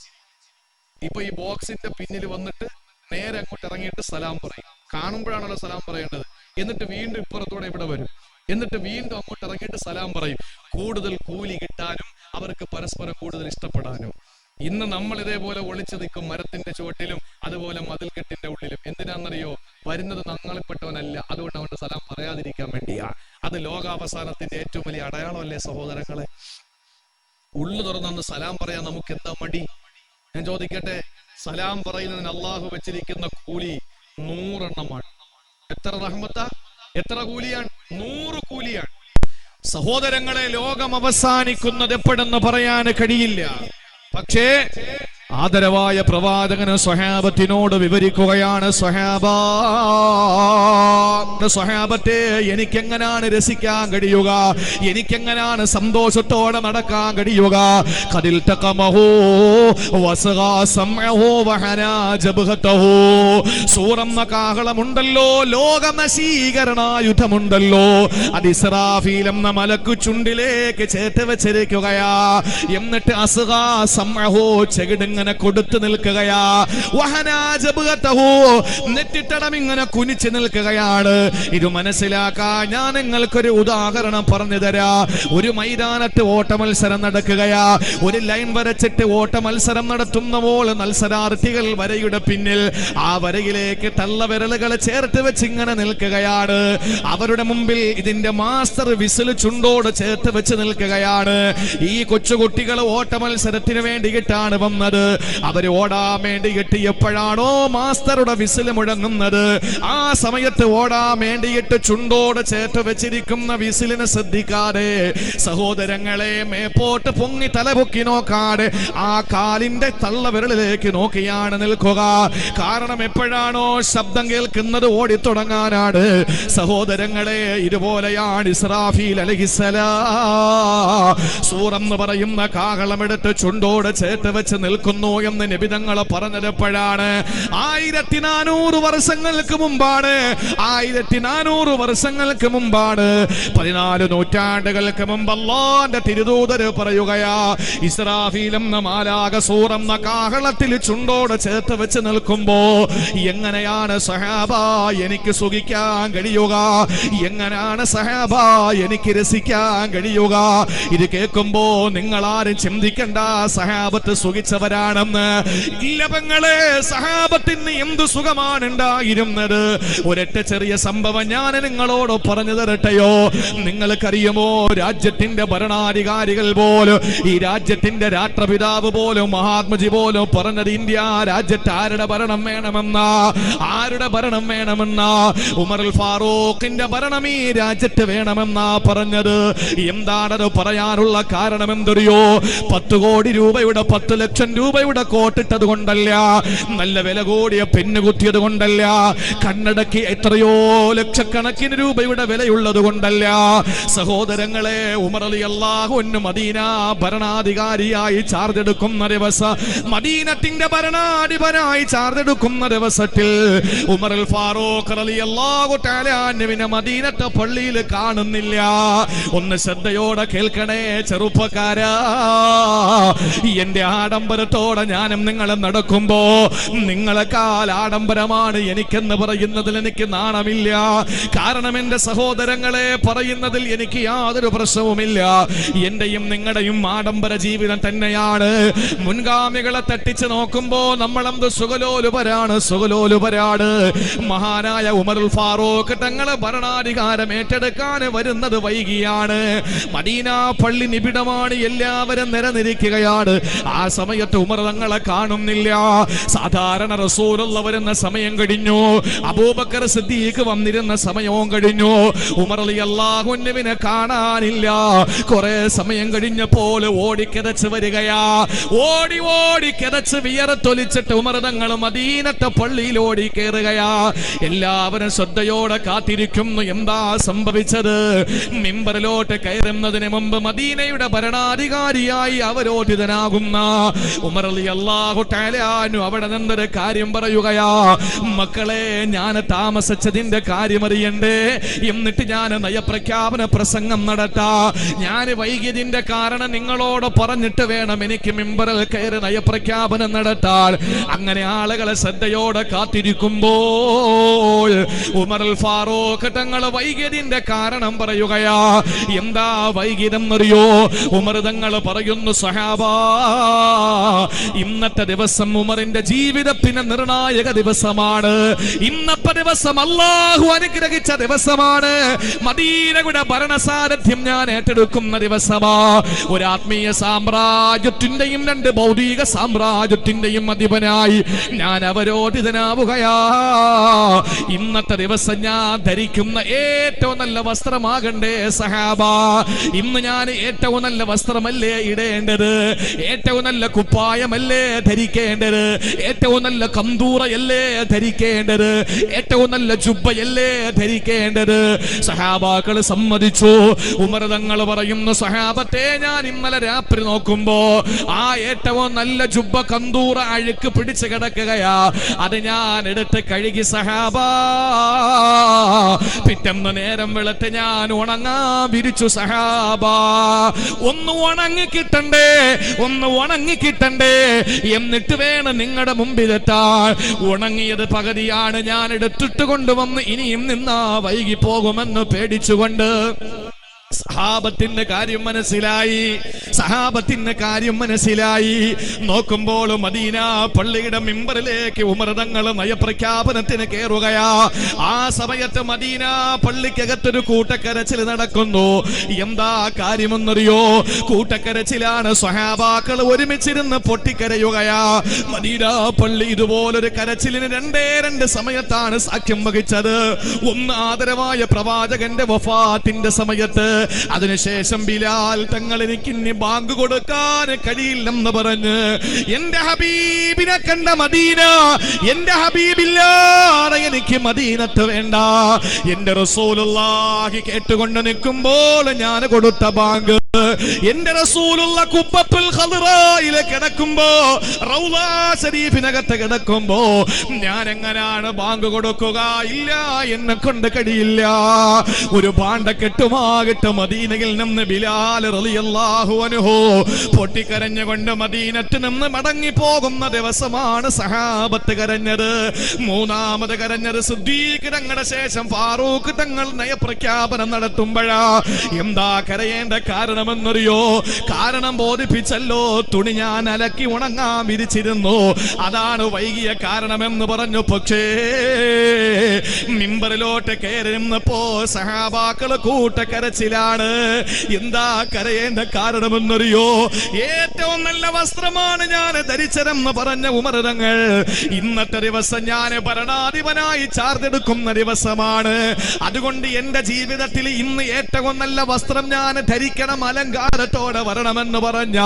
ഇപ്പൊ ഈ ബോക്സിന്റെ പിന്നിൽ വന്നിട്ട് നേരെ അങ്ങോട്ട് ഇറങ്ങിയിട്ട് സലാം പറയും. കാണുമ്പോഴാണല്ലോ സലാം പറയേണ്ടത്. എന്നിട്ട് വീണ്ടും ഇപ്പുറത്തൂടെ ഇവിടെ വരും. എന്നിട്ട് വീണ്ടും അങ്ങോട്ട് ഇറങ്ങിയിട്ട് സലാം പറയും. കൂടുതൽ കൂലി കിട്ടാനും അവർക്ക് പരസ്പരം കൂടുതൽ ഇഷ്ടപ്പെടാനും. ഇന്ന് നമ്മൾ ഇതേപോലെ ഒളിച്ചു നിൽക്കും മരത്തിന്റെ ചുവട്ടിലും അതുപോലെ മതിൽക്കെട്ടിന്റെ ഉള്ളിലും. എന്തിനാണെന്നറിയോ? വരുന്നത് നങ്ങളിൽപ്പെട്ടവനല്ല അതുകൊണ്ട് അവന്റെ സ്ഥലം പറയാതിരിക്കാൻ വേണ്ടിയാ. അത് ലോകാവസാനത്തിന്റെ ഏറ്റവും വലിയ അടയാളമല്ലേ സഹോദരങ്ങളെ? ഉള്ളു തുറന്നു സലാം പറയാൻ നമുക്ക് എന്താ മടി? ഞാൻ ചോദിക്കട്ടെ സലാം പറയുന്നതിന് അള്ളാഹു വെച്ചിരിക്കുന്ന കൂലി നൂറെണ്ണമാണ്. എത്ര റഹ്മത്ത? എത്ര കൂലിയാണ്? നൂറ് കൂലിയാണ്. സഹോദരങ്ങളെ ലോകം അവസാനിക്കുന്നത് എപ്പോഴെന്ന് പറയാൻ കഴിയില്ല. പക്ഷേ ആദരവായ പ്രവാചകന് സ്വഹാബത്തിനോട് വിവരിക്കുകയാണ് സ്വഹാബ സ്വഹാബത്തെ എനിക്കെങ്ങനാണ് രസിക്കാൻ കഴിയുക? എനിക്കെങ്ങനാണ് സന്തോഷത്തോടെ നടക്കാൻ കഴിയുക? കതിൽ സൂറന്ന കാഹളമുണ്ടല്ലോ ലോകനശീകരണായുധമുണ്ടല്ലോ അത് ഇസ്രാഫീൽ എന്ന മലക്കു ചുണ്ടിലേക്ക് ചേർത്ത് വെച്ചിരിക്കുകയാ. എന്നിട്ട് അസുഖാ സമഅഹോ ചെകിടിങ്ങനെ കൊടുത്തു നിൽക്കുകയാ. നെറ്റിത്തടം ഇങ്ങനെ കുനിച്ചു നിൽക്കുകയാണ്. ഇത് മനസ്സിലാക്കാ ഞാൻ നിങ്ങൾക്കൊരു ഉദാഹരണം പറഞ്ഞു തരാ. ഒരു മൈതാനത്ത് ഓട്ട മത്സരം നടക്കുകയാ. ഒരു ലൈൻ വരച്ചിട്ട് ഓട്ട മത്സരം നടത്തുന്ന പോലെ മത്സരാർത്ഥികൾ വരയുടെ പിന്നിൽ ആ വരയിലേക്ക് തള്ളവിരലുകൾ ചേർത്ത് വെച്ച് ഇങ്ങനെ നിൽക്കുകയാണ്. അവരുടെ മുമ്പിൽ ഇതിന്റെ മാസ്റ്റർ വിസിൽ ചുണ്ടോട് ചേർത്ത് വെച്ച് നിൽക്കുകയാണ്. ഈ കൊച്ചുകുട്ടികൾ ഓട്ട മത്സരത്തിന് വേണ്ടിയിട്ടാണ് വന്നത്. അവർ ഓടാൻ വേണ്ടി എത്തിയപ്പോഴാണോ മാസ്റ്ററുടെ വിസിൽ മുഴങ്ങുന്നത്. ആ സമയത്ത് ഓടാൻ വേണ്ടിയിട്ട് ചുണ്ടോട് ചേർത്ത് വെച്ചിരിക്കുന്ന വിസിലിനെ ശ്രദ്ധിക്കാതെ സഹോദരങ്ങളെ മേപ്പോട്ട് പൊങ്ങി തലപൊക്കി നോക്കാതെ ആ കാലിന്റെ തള്ളവിരളിലേക്ക് നോക്കിയാണ് നിൽക്കുക. കാരണം എപ്പോഴാണോ ശബ്ദം കേൾക്കുന്നത് ഓടിത്തുടങ്ങാനാണ്. സഹോദരങ്ങളെ ഇതുപോലെയാണ് ഇസ്രാഫീൽ അലഹിസല സൂറം എന്ന് പറയുന്ന കാഹളമെടുത്ത് ചുണ്ടോട് ചേർത്ത് വെച്ച് നിൽക്കുന്നു. എന്ന് നിബിതങ്ങൾ പറഞ്ഞതെപ്പോഴാണ് ആയിരത്തി നാനൂറ് വർഷങ്ങൾക്ക് മുമ്പാണ് ആയിരത്തി നാനൂറ് വർഷങ്ങൾക്ക് മുമ്പാണ് പതിനാല് നൂറ്റാണ്ടുകൾക്ക് മുമ്പ് അള്ളാന്റെ തിരുദൂതര് പറയുകയാ ഇസ്രാഫീൽ എന്ന കാഹളത്തിൽ ചുണ്ടോട് ചേർത്ത് വെച്ച് നിൽക്കുമ്പോ എങ്ങനെയാണ് സഹാബ എനിക്ക് സുഖിക്കാൻ കഴിയുക? എങ്ങനെയാണ് സഹാബ എനിക്ക് രസിക്കാൻ കഴിയുക? ഇത് കേൾക്കുമ്പോ നിങ്ങൾ ആരും ചിന്തിക്കണ്ട സഹാബത്ത് സുഖിച്ചവരാണെന്ന് ഇല്ല പെങ്ങളെ സഹാബത്തിന് എന്ത് സുഖമാണ് ഉണ്ടായിരുന്നത് ഒരൊറ്റ ചെറിയ സംഭവം ഞാൻ നിങ്ങളോട് പറഞ്ഞു തരട്ടെയോ? നിങ്ങൾക്കറിയുമോ രാജ്യത്തിന്റെ ഭരണാധികാരികൾ പോലും ഈ രാജ്യത്തിന്റെ രാഷ്ട്രപിതാവ് പോലും മഹാത്മജി പോലും പറഞ്ഞത് ഇന്ത്യ രാജ്യത്ത് ആരുടെ ഭരണം വേണമെന്ന? ആരുടെ ഭരണം വേണമെന്ന? ഉമറുൽ ഫാറൂഖിന്റെ ഭരണം ഈ രാജ്യത്ത് വേണമെന്നാ പറഞ്ഞത്? എന്താണത് പറയാനുള്ള കാരണം എന്തറിയോ പത്ത് കോടി രൂപയുടെ പത്ത് ലക്ഷം രൂപയുടെ കോട്ടിട്ടത് കൊണ്ടല്ല. നല്ല വില കൂടിയ പെണ്ണ് കുത്തിയത് കൊണ്ടല്ല. കണ്ണടക്കി എത്രയോ ലക്ഷക്കണക്കിന് രൂപയുടെ വിലയുള്ളത് കൊണ്ടല്ല. സഹോദരങ്ങളെ ഉമറലി അള്ളാഹു മദീന ഭരണാധികാരിയായി ചാർജ് എടുക്കുന്ന ദിവസം മദീനത്തിന്റെ ഭരണാധിപനായി ചാർജ് എടുക്കുന്ന ദിവസത്തിൽ ഉമർ അൽ ഫാറൂഖ് മദീനത്തെ പള്ളിയിൽ കാണുന്നില്ല. ഒന്ന് ശ്രദ്ധയോടെ കേൾക്കണേ ചെറുപ്പക്കാരാ. എന്റെ ആഡംബരത്തോടെ ഞാനും നിങ്ങളും നടക്കുമ്പോ നിങ്ങളെക്കാൾ ആഡംബരമാണ് എനിക്കെന്ന് പറയുന്നതിൽ എനിക്ക് നാണമില്ല. കാരണം എന്റെ സഹോദരങ്ങളെ പറയുന്നതിൽ എനിക്ക് യാതൊരു പ്രശ്നവുമില്ല. എന്റെയും നിങ്ങളുടെയും ആഡംബര ജീവിതം തന്നെയാണ്. മുൻഗാമികളെ തട്ടിച്ച് നോക്കുമ്പോ നമ്മളെന്ത് സുഖലോലുപരാണ് സുഖലോലുപരാണ്. മഹാനായ ഉമറുൽ ഫാറൂഖ് തങ്ങളെ ഭരണാധികാരം ഏറ്റെടുക്കാൻ വരുന്നത് വൈകിയാണ്. മദീന പള്ളി നിബിഡമാണ് എല്ലാവരും നിരനിരിക്കുകയാണ് ആ സമയത്ത് ഉമർ തങ്ങളെ കാണുന്നില്ല. സാധാരണ റസൂലുള്ള വരുന്ന സമയം കഴിഞ്ഞു. അബൂബക്കർ സിദ്ദീഖ് വന്നിരുന്ന സമയവും കഴിഞ്ഞു. ഉമർ അലി അള്ളാഹുവിനെ കാണാനില്ല. കുറെ സമയം കഴിഞ്ഞ കഴിഞ്ഞപ്പോൾ ഓടിക്കതച്ച് വരികയാ. ഓടി ഓടി കിതച്ച് വിയറത്തൊലിച്ചിട്ട് ഉമർ തങ്ങൾ മദീനത്തെ പള്ളിയിൽ ഓടി കയറുകയാ എല്ലാവരും ശ്രദ്ധയോടെ കാത്തിരിക്കുന്നു. എന്താ സംഭവിച്ചത്? മിമ്പറിലോട്ട് കയറുന്നതിന് മുമ്പ് മദീനയുടെ ഭരണാധികാരിയായി അവരോധിതനാകുന്ന ഉമർ അവിടെ നിന്നൊരു കാര്യം പറയുകയാ. മക്കളെ ഞാൻ താമസിച്ചതിന്റെ കാര്യം അറിയണ്ടേ എന്നിട്ട് ഞാൻ നയപ്രഖ്യാപന പ്രസംഗം നടത്താ. ഞാൻ വൈകിയതിന്റെ കാരണം നിങ്ങളോട് പറഞ്ഞിട്ട് വേണം എനിക്ക് മിമ്പറിൽ കയറി നയപ്രഖ്യാപനം നടത്താൻ. അങ്ങനെ ആളുകളെ ശ്രദ്ധയോടെ കാത്തിരിക്കുമ്പോൾ ഉമർ ഫാറൂഖ് തങ്ങൾ വൈകിയതിന്റെ കാരണം പറയുകയാ. എന്താ വൈകിയതെന്നറിയോ? ഉമർ തങ്ങൾ പറയുന്നു സഹാബാ ഇന്നത്തെ ദിവസം ഉമറിന്റെ ജീവിതത്തിന് നിർണായക ദിവസമാണ്. ഇന്നത്തെ ദിവസം അള്ളാഹു അനുഗ്രഹിച്ച ദിവസമാണ്. മദീനയുടെ ഭരണസാരഥ്യം ഞാൻ ഏറ്റെടുക്കുന്ന ദിവസമാ. ഒരു ആത്മീയ സാമ്രാജ്യത്തിന്റെയും രണ്ട് ഭൗതിക സാമ്രാജ്യത്തിന്റെയും അധിപനായി ഞാൻ അവരോധിതനാവുകയാ ഇന്നത്തെ ദിവസം ഞാൻ ധരിക്കുന്ന ഏറ്റവും നല്ല വസ്ത്രമാകണ്ടേ സഹാബ. ഇന്ന് ഞാൻ ഏറ്റവും നല്ല വസ്ത്രമല്ലേ ഇടേണ്ടത്? ഏറ്റവും നല്ല കുപ്പായമല്ലേ ധരിക്കേണ്ടത്? ഏറ്റവും നല്ല കന്തൂറയല്ലേ ധരിക്കേണ്ടത്? ഏറ്റവും നല്ല ജുബയല്ലേ ധരിക്കേണ്ടത്? സഹാബാക്കൾ സമ്മതിച്ചു. ഉമരതങ്ങൾ പറയുന്നു സഹാബത്തെ ഞാൻ ഇന്നലെ രാത്രി നോക്കുമ്പോ ആ ഏറ്റവും നല്ല ജുബ കന്തൂറ അഴുക്ക് പിടിച്ചു കിടക്കുകയാ. അത് ഞാൻ എടുത്ത് കഴുകി സഹാബ പിറ്റന്ന് നേരം വെളുത്ത് ഞാൻ ഉണങ്ങാ വിരിച്ചു സഹാബ. ഒന്ന് ഉണങ്ങി കിട്ടണ്ടേ? ഒന്ന് ഉണങ്ങി കിട്ടണ്ടേ? എന്നിട്ട് വേണം നിങ്ങളുടെ മുമ്പിലെത്താൻ. ഉണങ്ങിയത് പകുതിയാണ് ഞാൻ എടുത്തിട്ട് കൊണ്ടുവന്ന് ഇനിയും നിന്നാ വൈകി പോകുമെന്ന് പേടിച്ചുകൊണ്ട് സഹാബത്തിന്റെ കാര്യം മനസ്സിലായി. സഹാബത്തിന്റെ കാര്യം മനസ്സിലായി. നോക്കുമ്പോൾ മദീന പള്ളിയുടെ മിമ്പറിലേക്ക് ഉമർതങ്ങൾ നയപ്രഖ്യാപനത്തിന് കയറുകയാ ആ സമയത്ത് മദീന പള്ളിക്കകത്തൊരു കൂട്ടക്കരച്ചിൽ നടക്കുന്നു. എന്താ കാര്യമെന്നറിയോ? കൂട്ടക്കരച്ചിലാണ് സഹാബാക്കൾ ഒരുമിച്ചിരുന്ന് പൊട്ടിക്കരയുകയാ. മദീന പള്ളി ഇതുപോലൊരു കരച്ചിലിന് രണ്ടേ രണ്ട് സമയത്താണ് സാക്ഷ്യം വഹിച്ചത്. ഒന്ന് ആദരവായ പ്രവാചകന്റെ വഫാത്തിന്റെ സമയത്ത്. അതിനുശേഷം ബിലാൽ തങ്ങൾ എനിക്ക് ഇനി ബാങ്ക് കൊടുക്കാൻ കഴിയില്ലെന്ന് പറഞ്ഞ് എന്റെ ഹബീബിനെ കണ്ട മദീന എന്റെ ഹബീബില്ലാതെ എനിക്ക് മദീനത്ത് വേണ്ട. എന്റെ റസൂലുള്ളാഹി കേട്ടുകൊണ്ട് നിൽക്കുമ്പോൾ ഞാൻ കൊടുത്ത ബാങ്ക് എന്റെ റസൂലുള്ള കുപ്പത്തുൽ ഹദറായിലെ കിടക്കുമ്പോ റൗളാ ശരീഫിനകത്ത് കിടക്കുമ്പോ ഞാൻ എങ്ങനെയാണ് ബാങ്ക് കൊടുക്കുക? ഇല്ല എന്നെ കൊണ്ട് കഴിയില്ല. ഒരു പാണ്ട പാണ്ടക്കെട്ടുമാകിട്ട് മദീനയിൽ നിന്ന് ബിലാൽ റളിയല്ലാഹു അൻഹു പൊട്ടിക്കരഞ്ഞുകൊണ്ട് മദീനത്ത് നിന്ന് മടങ്ങി പോകുന്ന ദിവസമാണ് സഹാബത്ത് കരഞ്ഞത്. മൂന്നാമത് കരഞ്ഞത് സിദ്ദീഖ് തങ്ങളുടെ ശേഷം ഫാറൂഖ് തങ്ങൾ നയപ്രഖ്യാപനം നടത്തുമ്പോഴാ. എന്താ കരയേണ്ട കാരണമെന്നറിയോ കാരണം ബോധിപ്പിച്ചല്ലോ. തുണി ഞാൻ അലക്കി ഉണങ്ങാൻ വിരിച്ചിരുന്നു. അതാണ് വൈകിയ കാരണമെന്ന് പറഞ്ഞു. പക്ഷേ മിമ്പറിലോട്ട് കയറി നിന്നപ്പോ സഹാബാക്കൾ കൂട്ടക്കരച്ചിലാണ്. എന്താ കരയേണ്ട കാരണമെന്നറിയോ? ഏറ്റവും നല്ല വസ്ത്രമാണ് ഞാൻ ധരിച്ചതെന്ന് പറഞ്ഞ ഉമരങ്ങൾ ഇന്നത്തെ ദിവസം ഞാൻ ഭരണാധിപനായി ചാർജെടുക്കുന്ന ദിവസമാണ്. അതുകൊണ്ട് എന്റെ ജീവിതത്തിൽ ഇന്ന് ഏറ്റവും നല്ല വസ്ത്രം ഞാൻ ധരിക്കണം അലങ്കാരത്തോടെ വരണമെന്ന് പറഞ്ഞ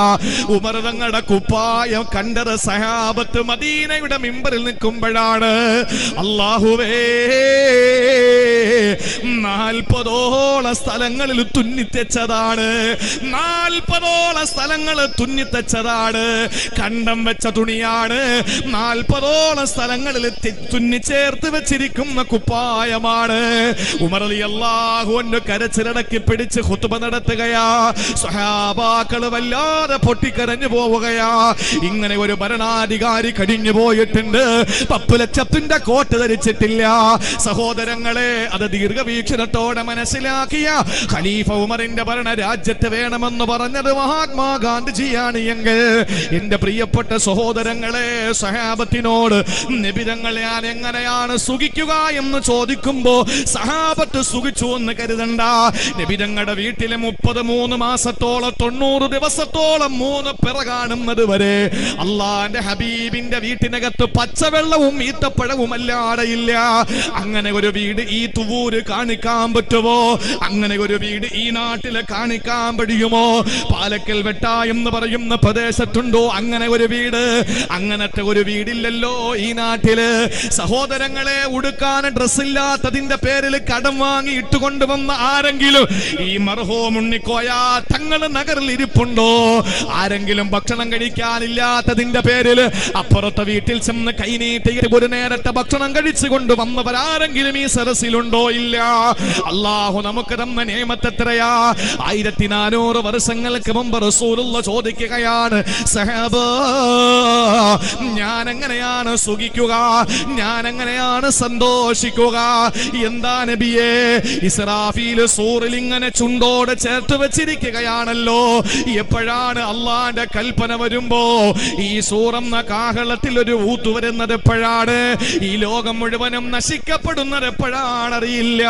ഉമർ തങ്ങളുടെ കുപ്പായം കണ്ടത് സഹാബത്ത് മദീനയുടെ മിമ്പറിൽ നിൽക്കുമ്പോഴാണ്. അള്ളാഹുവേ നാൽപ്പതോളം സ്ഥലങ്ങളിൽ തുന്നിത്തെച്ചതാണ്. നാൽപ്പതോളം സ്ഥലങ്ങൾ തുന്നിത്തെച്ചതാണ്. കണ്ടം വെച്ച തുണിയാണ്. നാൽപ്പതോളം സ്ഥലങ്ങളിൽ തുന്നി ചേർത്ത് വെച്ചിരിക്കുന്ന കുപ്പായമാണ്. ഉമർ ഉമറലി അള്ളാഹു കരച്ചിലടക്കി പിടിച്ച് ഹുത്തുബ നടത്തുകയാ. സഹാബാക്കൾ വല്ലാതെ പൊട്ടിക്കരഞ്ഞു പോവുകയാ. ഇങ്ങനെ ഒരു ഭരണാധികാരി കടിഞ്ഞു പോയിട്ടുണ്ട്. പപ്പുലച്ചത്തിന്റെ കോട്ട് ധരിച്ചിട്ടില്ല. സഹോദരങ്ങളെ അത് ദീർഘവീക്ഷണത്തോടെ മനസ്സിലാക്കിയ ഖലീഫ ഉമറിന്റെ ഭരണ രാജ്യത്ത് വേണമെന്ന് പറഞ്ഞത് മഹാത്മാഗാന്ധിജിയാണ് എങ്കിൽ എന്റെ പ്രിയപ്പെട്ട സഹോദരങ്ങളെ സഹാബത്തിനോട് നിബിതങ്ങൾ ഞാൻ എങ്ങനെയാണ് സുഖിക്കുക എന്ന് ചോദിക്കുമ്പോ സഹാബത്ത് സുഖിച്ചു എന്ന് കരുതണ്ട. നിബിതങ്ങളുടെ വീട്ടിലെ മുപ്പത് മൂന്ന് മാസത്തോളം തൊണ്ണൂറ് ദിവസത്തോളം മൂന്ന് പിറ കാണുന്നത് വരെ അള്ളാന്റെ ഹബീബിന്റെ വീട്ടിനകത്ത് പച്ചവെള്ളവും ഈത്തപ്പഴവും അല്ലാതെയില്ല അങ്ങനെ ഒരു വീട് ഈ തുവൂര് കാണിക്കാൻ പറ്റുമോ? അങ്ങനെ ഒരു വീട് ഈ നാട്ടിൽ കാണിക്കാൻ കഴിയുമോ? പാലക്കൽ വെട്ട എന്ന് പറയുന്ന പ്രദേശത്തുണ്ടോ അങ്ങനെ ഒരു വീട്? അങ്ങനത്തെ ഒരു വീടില്ലല്ലോ ഈ നാട്ടിൽ. സഹോദരങ്ങളെ ഉടുക്കാൻ ഡ്രസ്സില്ലാത്തതിന്റെ പേരിൽ കടം വാങ്ങി ഇട്ടുകൊണ്ടുവന്ന ആരെങ്കിലും ഈ മർഹോം ഉണ്ണിക്കോയ തങ്ങൾ നഗറിൽ ഇരിപ്പുണ്ടോ? ആരെങ്കിലും ഭക്ഷണം കഴിക്കാനില്ലാത്തതിന്റെ പേരിൽ അപ്പുറത്തെ വീട്ടിൽ ചെന്ന് കൈനീട്ടി ഒരു നേരത്തെ ഭക്ഷണം കഴിച്ചു കൊണ്ട് വന്നവരാരെങ്കിലും ഈ സരസിലുണ്ടോ ഇല്ല? അള്ളാഹു നമുക്ക് തന്ന നിയമത്തെത്രയാ ആയിരത്തി നാനൂറ് വർഷങ്ങൾക്ക് മുമ്പ് റസൂലുള്ള ചോദിക്കുകയാണ് സഹബ ഞാൻ എങ്ങനെയാണ് സുഖിക്കുക? ഞാൻ എങ്ങനെയാണ് സന്തോഷിക്കുക? എന്താ നബിയെ ഇസ്രാഫീൽ സൂറിൽ ഇങ്ങനെ ചുണ്ടോട് ചേർത്ത് വെച്ചിരിക്കുകയാണല്ലോ എപ്പോഴാണ് അള്ളാന്റെ കൽപ്പന വരുമ്പോ? ഈ സൂറം കാഹളത്തിൽ ഒരു ഊത്തു വരുന്നത് എപ്പോഴാണ്? ഈ ലോകം മുഴുവനും നശിക്കപ്പെടുന്നത് എപ്പോഴാണ് അറിയില്ല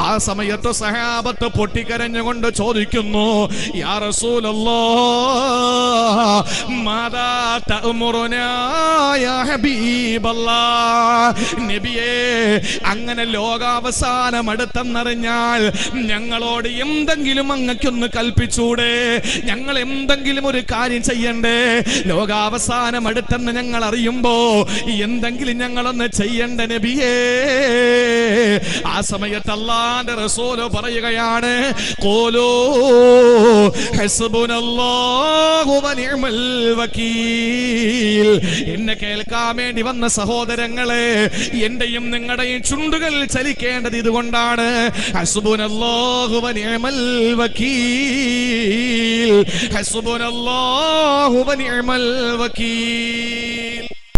ആ സമയത്ത് സഹാബത്ത് പൊട്ടിക്കരഞ്ഞുകൊണ്ട് ചോദിക്കുന്നു യാ മാതാ നബിയേ അങ്ങനെ ലോകാവസാനം അടുത്തെന്നറിഞ്ഞാൽ ഞങ്ങളോട് എന്തെങ്കിലും അങ്ങക്കൊന്ന് കൽപ്പിച്ചൂടെ. ഞങ്ങൾ എന്തെങ്കിലും ഒരു കാര്യം ചെയ്യണ്ടേ? ലോകാവസാനം അടുത്തെന്ന് ഞങ്ങൾ അറിയുമ്പോ എന്തെങ്കിലും ഞങ്ങളൊന്ന് ചെയ്യണ്ട നബിയേ? ആ സമയത്ത് അല്ലാന്റെ റസോലോ പറയുകയാണ് വക്കീൽ എന്നെ കേൾക്കാൻ വേണ്ടി വന്ന സഹോദരങ്ങളെ എന്റെയും നിങ്ങളുടെയും ചുണ്ടുകൾ ചലിക്കേണ്ടത് ഇതുകൊണ്ടാണ്. ഹസ്ബുനല്ലാഹു വനിഅമൽ വക്കീൽ. ഹസ്ബുനല്ലാഹു വനിഅമൽ വക്കീൽ.